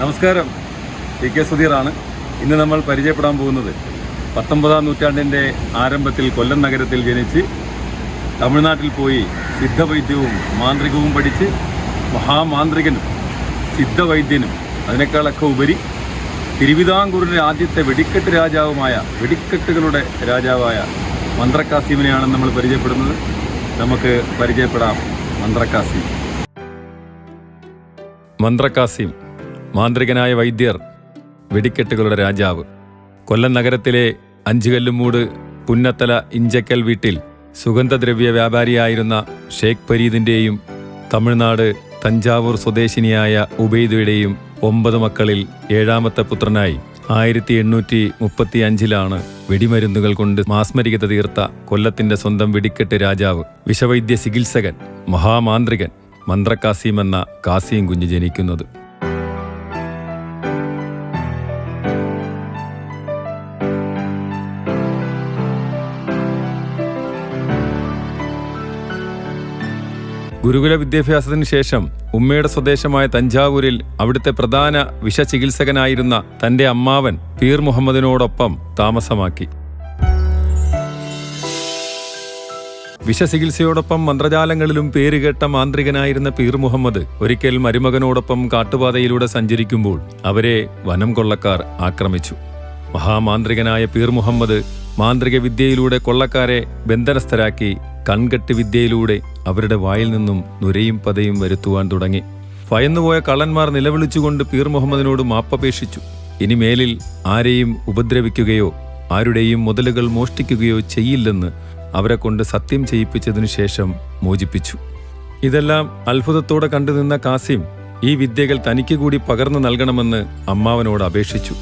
നമസ്കാരം. T K സുധീറാണ്. ഇന്ന് നമ്മൾ പരിചയപ്പെടാൻ പോകുന്നത് പത്തൊമ്പതാം നൂറ്റാണ്ടിന്റെ ആരംഭത്തിൽ കൊല്ലം നഗരത്തിൽ ജനിച്ച് തമിഴ്നാട്ടിൽ പോയി സിദ്ധവൈദ്യവും മാന്ത്രികവും പഠിച്ച് മഹാമാന്ത്രികനും സിദ്ധവൈദ്യനും. അതിനേക്കാളൊക്കെ ഉപരി തിരുവിതാംകൂറിന്റെ ആദ്യത്തെ വെടിക്കെട്ട് രാജാവുമായ വെടിക്കെട്ടുകളുടെ രാജാവായ മന്ത്രക്കാസിമിനെയാണ് നമ്മൾ പരിചയപ്പെടുന്നത്. നമുക്ക് പരിചയപ്പെടാം മന്ത്രക്കാസിം. മന്ത്രക്കാസിം. മാന്ത്രികനായ വൈദ്യർ വെടിക്കെട്ടുകളുടെ രാജാവ്. കൊല്ലം നഗരത്തിലെ അഞ്ചുകല്ലുമൂട് പുന്നത്തല ഇഞ്ചക്കൽ വീട്ടിൽ സുഗന്ധദ്രവ്യ വ്യാപാരിയായിരുന്ന ഷേഖ് ഫരീദിന്റെയും തമിഴ്നാട് തഞ്ചാവൂർ സ്വദേശിനിയായ ഉബൈദയുടെയും ഒമ്പത് മക്കളിൽ ഏഴാമത്തെ പുത്രനായി. ആയിരത്തി എണ്ണൂറ്റി മുപ്പത്തി അഞ്ചിലാണ് വെടിമരുന്നുകൾ കൊണ്ട് മാസ്മരികത തീർത്ത കൊല്ലത്തിന്റെ സ്വന്തം വെടിക്കെട്ട് രാജാവ്. വിഷവൈദ്യ ചികിത്സകൻ മഹാമാന്ത്രികൻ മന്ത്രകാസിം എന്ന കാസിയും കുഞ്ഞ് ജനിക്കുന്നത്. ഗുരുകുല വിദ്യാഭ്യാസത്തിന് ശേഷം ഉമ്മയുടെ സ്വദേശമായ തഞ്ചാവൂരിൽ അവിടുത്തെ പ്രധാന വിഷചികിത്സകനായിരുന്ന തന്റെ അമ്മാവൻ പീർ മുഹമ്മദിനോടൊപ്പം താമസമാക്കി. വിഷചികിത്സയോടൊപ്പം മന്ത്രജാലങ്ങളിലും പേരുകേട്ട മാന്ത്രികനായിരുന്ന പീർ മുഹമ്മദ് ഒരിക്കൽ മരുമകനോടൊപ്പം കാട്ടുപാതയിലൂടെ സഞ്ചരിക്കുമ്പോൾ അവരെ വനം കൊള്ളക്കാർ ആക്രമിച്ചു. മഹാമാന്ത്രികനായ പീർ മുഹമ്മദ് മാന്ത്രിക വിദ്യയിലൂടെ കൊള്ളക്കാരെ ബന്ധനസ്ഥരാക്കി കൺകെട്ട് വിദ്യയിലൂടെ അവരുടെ വായിൽ നിന്നും നുരയും പതയും വരുത്തുവാൻ തുടങ്ങി. ഭയന്നുപോയ കള്ളന്മാർ നിലവിളിച്ചുകൊണ്ട് പീർ മുഹമ്മദിനോട് മാപ്പപേക്ഷിച്ചു. ഇനി മേലിൽ ആരെയും ഉപദ്രവിക്കുകയോ ആരുടെയും മുതലുകൾ മോഷ്ടിക്കുകയോ ചെയ്യില്ലെന്ന് അവരെ കൊണ്ട് സത്യം ചെയ്യിപ്പിച്ചതിനു ശേഷം മോചിപ്പിച്ചു. ഇതെല്ലാം അത്ഭുതത്തോടെ കണ്ടുനിന്ന കാസിം ഈ വിദ്യകൾ തനിക്ക് കൂടി പകർന്നു നൽകണമെന്ന് അമ്മാവനോട് അപേക്ഷിച്ചു.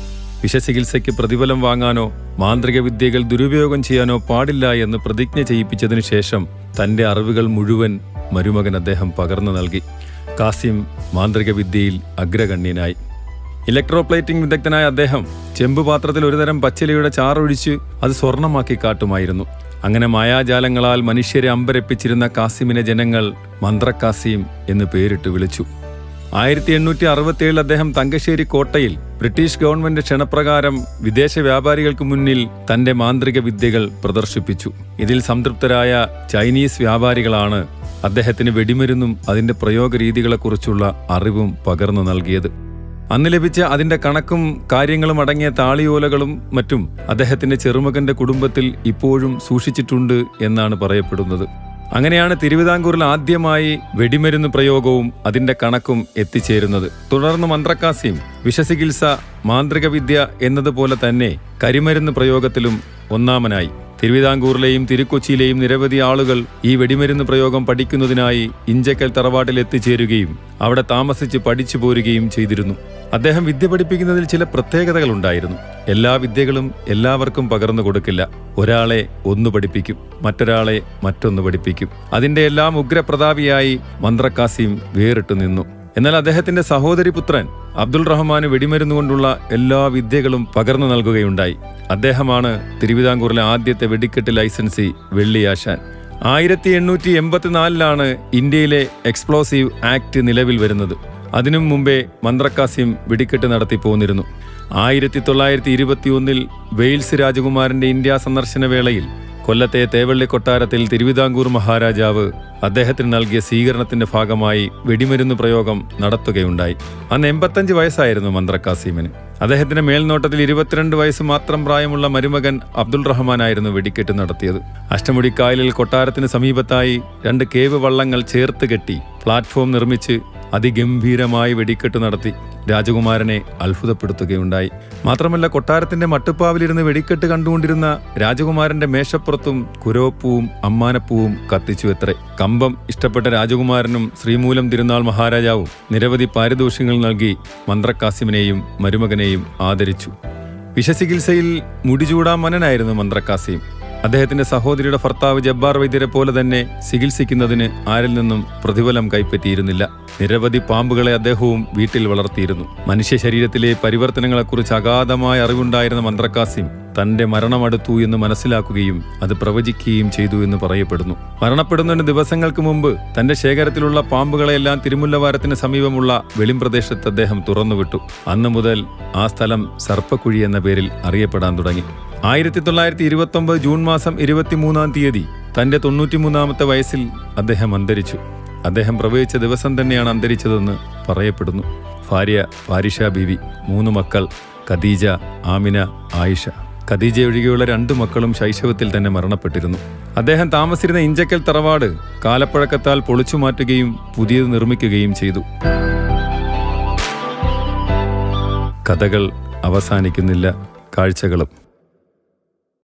വിഷചികിത്സയ്ക്ക് പ്രതിഫലം വാങ്ങാനോ മാന്ത്രിക വിദ്യകൾ ദുരുപയോഗം ചെയ്യാനോ പാടില്ല എന്ന് പ്രതിജ്ഞ ചെയ്യിപ്പിച്ചതിനു ശേഷം തന്റെ അറിവുകൾ മുഴുവൻ മരുമകൻ അദ്ദേഹം പകർന്നു നൽകി. കാസിം മാന്ത്രിക വിദ്യയിൽ അഗ്രഗണ്യനായി. ഇലക്ട്രോപ്ലേറ്റിംഗ് വിദഗ്ധനായ അദ്ദേഹം ചെമ്പുപാത്രത്തിൽ ഒരുതരം പച്ചിലയുടെ ചാറൊഴിച്ച് അത് സ്വർണമാക്കി കാട്ടുമായിരുന്നു. അങ്ങനെ മായാജാലങ്ങളാൽ മനുഷ്യരെ അമ്പരപ്പിച്ചിരുന്ന കാസിമിനെ ജനങ്ങൾ മന്ത്രക്കാസിം എന്ന് പേരിട്ട് വിളിച്ചു. ആയിരത്തി എണ്ണൂറ്റി അറുപത്തിയേഴിൽ അദ്ദേഹം തങ്കശ്ശേരി കോട്ടയിൽ ബ്രിട്ടീഷ് ഗവൺമെന്റ് ക്ഷണപ്രകാരം വിദേശ വ്യാപാരികൾക്ക് മുന്നിൽ തന്റെ മാന്ത്രിക വിദ്യകൾ പ്രദർശിപ്പിച്ചു. ഇതിൽ സംതൃപ്തരായ ചൈനീസ് വ്യാപാരികളാണ് അദ്ദേഹത്തിന് വെടിമരുന്നും അതിന്റെ പ്രയോഗ രീതികളെക്കുറിച്ചുള്ള അറിവും പകർന്നു നൽകിയത്. അന്ന് ലഭിച്ച അതിന്റെ കണക്കും കാര്യങ്ങളും അടങ്ങിയ താളിയോലകളും മറ്റും അദ്ദേഹത്തിന്റെ ചെറുമകന്റെ കുടുംബത്തിൽ ഇപ്പോഴും സൂക്ഷിച്ചിട്ടുണ്ട് എന്നാണ് പറയപ്പെടുന്നത്. അങ്ങനെയാണ് തിരുവിതാംകൂറിൽ ആദ്യമായി വെടിമരുന്ന് പ്രയോഗവും അതിന്റെ കണക്കും എത്തിച്ചേരുന്നത്. തുടർന്ന് മന്ത്രക്കാസിയും വിഷചികിത്സ മാന്ത്രികവിദ്യ എന്നതുപോലെ തന്നെ കരിമരുന്ന് പ്രയോഗത്തിലും ഒന്നാമനായി. തിരുവിതാംകൂറിലെയും തിരുക്കൊച്ചിയിലെയും നിരവധി ആളുകൾ ഈ വെടിമരുന്ന് പ്രയോഗം പഠിക്കുന്നതിനായി ഇഞ്ചക്കൽ തറവാട്ടിൽ എത്തിച്ചേരുകയും അവിടെ താമസിച്ച് പഠിച്ചു പോരുകയും ചെയ്തിരുന്നു. അദ്ദേഹം വിദ്യ പഠിപ്പിക്കുന്നതിൽ ചില പ്രത്യേകതകൾ ഉണ്ടായിരുന്നു എല്ലാ വിദ്യകളും എല്ലാവർക്കും പകർന്നു കൊടുക്കില്ല. ഒരാളെ ഒന്ന് പഠിപ്പിക്കും മറ്റൊരാളെ മറ്റൊന്ന് പഠിപ്പിക്കും. അതിന്റെ എല്ലാം ഉഗ്രപ്രതാപിയായി മന്ത്രക്കാസിയും വേറിട്ടു നിന്നു. എന്നാൽ അദ്ദേഹത്തിന്റെ സഹോദരി പുത്രൻ അബ്ദുൾ റഹ്മാന് വെടിമരുന്ന് കൊണ്ടുള്ള എല്ലാ വിദ്യകളും പകർന്നു നൽകുകയുണ്ടായി. അദ്ദേഹമാണ് തിരുവിതാംകൂറിലെ ആദ്യത്തെ വെടിക്കെട്ട് ലൈസൻസി വെള്ളിയാശാൻ. ആയിരത്തി എണ്ണൂറ്റി എൺപത്തിനാലിലാണ് ഇന്ത്യയിലെ എക്സ്പ്ലോസീവ് ആക്ട് നിലവിൽ വരുന്നത്. അതിനും മുമ്പേ മന്ത്രക്കാസിം വെടിക്കെട്ട് നടത്തി പോന്നിരുന്നു. ആയിരത്തി തൊള്ളായിരത്തി ഇരുപത്തിയൊന്നിൽ വെയിൽസ് രാജകുമാരന്റെ ഇന്ത്യ സന്ദർശന വേളയിൽ കൊല്ലത്തെ തേവള്ളി കൊട്ടാരത്തിൽ തിരുവിതാംകൂർ മഹാരാജാവ് അദ്ദേഹത്തിന് നൽകിയ സ്വീകരണത്തിന്റെ ഭാഗമായി വെടിമരുന്ന് പ്രയോഗം നടത്തുകയുണ്ടായി. അന്ന് എൺപത്തഞ്ച് വയസ്സായിരുന്നു മന്ത്രക്കാസീമിന്. അദ്ദേഹത്തിന്റെ മേൽനോട്ടത്തിൽ ഇരുപത്തിരണ്ട് വയസ്സ് മാത്രം പ്രായമുള്ള മരുമകൻ അബ്ദുൾ റഹ്മാനായിരുന്നു വെടിക്കെട്ട് നടത്തിയത്. അഷ്ടമുടിക്കായലിൽ കൊട്ടാരത്തിന് സമീപത്തായി രണ്ട് കേവ് വള്ളങ്ങൾ ചേർത്ത് കെട്ടി പ്ലാറ്റ്ഫോം നിർമ്മിച്ച് അതിഗംഭീരമായി വെടിക്കെട്ട് നടത്തി രാജകുമാരനെ അത്ഭുതപ്പെടുത്തുകയുണ്ടായി. മാത്രമല്ല കൊട്ടാരത്തിന്റെ മട്ടുപ്പാവിലിരുന്ന് വെടിക്കെട്ട് കണ്ടുകൊണ്ടിരുന്ന രാജകുമാരന്റെ മേശപ്പുറത്തും കുരോപ്പൂവും അമ്മാനപ്പൂവും കത്തിച്ചു എത്രേ കമ്പം ഇഷ്ടപ്പെട്ട രാജകുമാരനും ശ്രീമൂലം തിരുനാൾ മഹാരാജാവും നിരവധി പാരിതോഷ്യങ്ങൾ നൽകി മന്ത്രക്കാസിമിനെയും മരുമകനെയും ആദരിച്ചു. വിഷചികിത്സയിൽ മുടിചൂടാ മനനായിരുന്നു മന്ത്രക്കാസിം. അദ്ദേഹത്തിന്റെ സഹോദരിയുടെ ഭർത്താവ് ജബ്ബാർ വൈദ്യരെ പോലെ തന്നെ ചികിത്സിക്കുന്നതിന് ആരിൽ നിന്നും പ്രതിഫലം കൈപ്പറ്റിയിരുന്നില്ല. നിരവധി പാമ്പുകളെ അദ്ദേഹവും വീട്ടിൽ വളർത്തിയിരുന്നു. മനുഷ്യ ശരീരത്തിലെ പരിവർത്തനങ്ങളെക്കുറിച്ച് അഗാധമായ അറിവുണ്ടായിരുന്ന മന്ത്രക്കാസിം തന്റെ മരണമടുത്തു എന്ന് മനസ്സിലാക്കുകയും അത് പ്രവചിക്കുകയും ചെയ്തു എന്ന് പറയപ്പെടുന്നു. മരണപ്പെടുന്നതിന് ദിവസങ്ങൾക്ക് മുമ്പ് തന്റെ ശേഖരത്തിലുള്ള പാമ്പുകളെല്ലാം തിരുമുല്ലവാരത്തിന് സമീപമുള്ള വെളിംപ്രദേശത്ത് അദ്ദേഹം തുറന്നുവിട്ടു. അന്നു മുതൽ ആ സ്ഥലം സർപ്പക്കുഴി എന്ന പേരിൽ അറിയപ്പെടാൻ തുടങ്ങി. ആയിരത്തി തൊള്ളായിരത്തി ഇരുപത്തി ഒമ്പത് ജൂൺ മാസം ഇരുപത്തിമൂന്നാം തീയതി തന്റെ തൊണ്ണൂറ്റിമൂന്നാമത്തെ വയസ്സിൽ അദ്ദേഹം അന്തരിച്ചു. അദ്ദേഹം പ്രവേശിച്ച ദിവസം തന്നെയാണ് അന്തരിച്ചതെന്ന് പറയപ്പെടുന്നു. ഭാര്യ ഫാരിഷ ബീവി മൂന്ന് മക്കൾ ഖദീജ ആമിന ആയിഷ. ഖദീജ ഒഴികെയുള്ള രണ്ടു മക്കളും ശൈശവത്തിൽ തന്നെ മരണപ്പെട്ടിരുന്നു. അദ്ദേഹം താമസിച്ചിരുന്ന ഇഞ്ചക്കൽ തറവാട് കാലപ്പഴക്കത്താൽ പൊളിച്ചു മാറ്റുകയും പുതിയത് നിർമ്മിക്കുകയും ചെയ്തു. കഥകൾ അവസാനിക്കുന്നില്ല. കാഴ്ചകളും